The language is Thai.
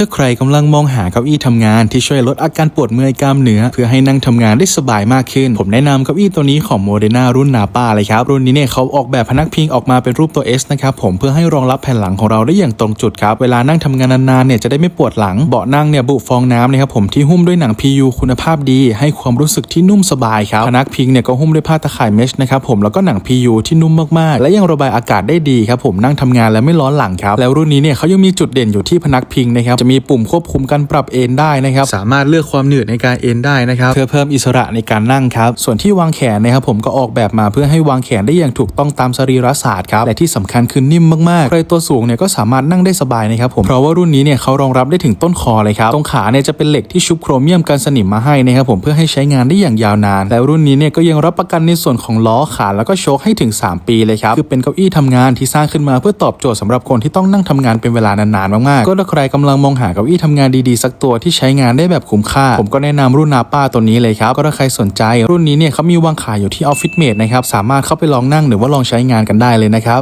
ถ้าใครกำลังมองหาเก้าอี้ทำงานที่ช่วยลดอาการปวดเมื่อยกล้ามเนื้อ เพื่อให้นั่งทำงานได้สบายมากขึ้น ผมแนะนำเก้าอี้ตัวนี้ของโมเดนารุ่นนาป้าเลยครับ รุ่นนี้เนี่ยเขาออกแบบพนักพิงออกมาเป็นรูปตัว S นะครับผมเพื่อให้รองรับแผ่นหลังของเราได้อย่างตรงจุดครับ เวลานั่งทำงานนานๆเนี่ยจะได้ไม่ปวดหลัง เบาะนั่งเนี่ยบุฟองน้ำนะครับผมที่หุ้มด้วยหนัง PU คุณภาพดี ให้ความรู้สึกที่นุ่มสบายครับพนักพิงเนี่ยก็หุ้มด้วยผ้าตะข่ายเมชนะครับผมแล้วก็หนัง PU ที่นุ่มมากๆ และยังระบายอากาศได้ดีครับผมนั่งทำงานแล้วไม่ร้อนหลังครับแล้วรุ่นนี้เนี่ยเขายังมีจุดเด่นอยู่ที่พนักพิงนะครับจะมีปุ่มควบคุมการปรับเอนได้นะครับ สามารถเลือกความเหนืดในการเอนได้นะครับ เพื่อเพิ่มอิสระในการนั่งครับ ส่วนที่วางแขนนะครับผมก็ออกแบบมาเพื่อให้วางแขนได้อย่างถูกต้องตามสรีระศาสตร์ครับ และที่สำคัญคือนิ่มมากๆ ใครตัวสูงเนี่ยก็สามารถนั่งได้สบายนะครับผม เพราะว่ารุ่นนี้เนี่ยเขารองรับได้ถึงต้นคอเลยครับ ตรงขาเนี่ยจะเป็นเหล็กที่ชุบโครเมียมกันสนิมมาให้นะครับผมเพื่อให้ใช้งานได้อย่างยาวนาน และรุ่นนี้เนี่ยก็ยังรับประกันในส่วนของล้อขาแล้วก็โชคให้ถึง 3 ปีเลยครับ คือเป็นเก้าอี้ทำงานที่สร้างขึ้นมาเพื่อตอบโจทย์สำหรับคนที่ต้องนั่งทำงานเป็นเวลานานๆมากๆ ก็ถ้าใครกำลังมองหาเก้าอี้ทำงานดีๆ สักตัวที่ใช้งานได้แบบคุ้มค่า ผมก็แนะนำรุ่นนาป้าตัวนี้เลยครับ ก็ถ้าใครสนใจ รุ่นนี้เนี่ยเขามีวางขายอยู่ที่ออฟฟิศเมดนะครับ สามารถเข้าไปลองนั่งหรือว่าลองใช้งานกันได้เลยนะครับ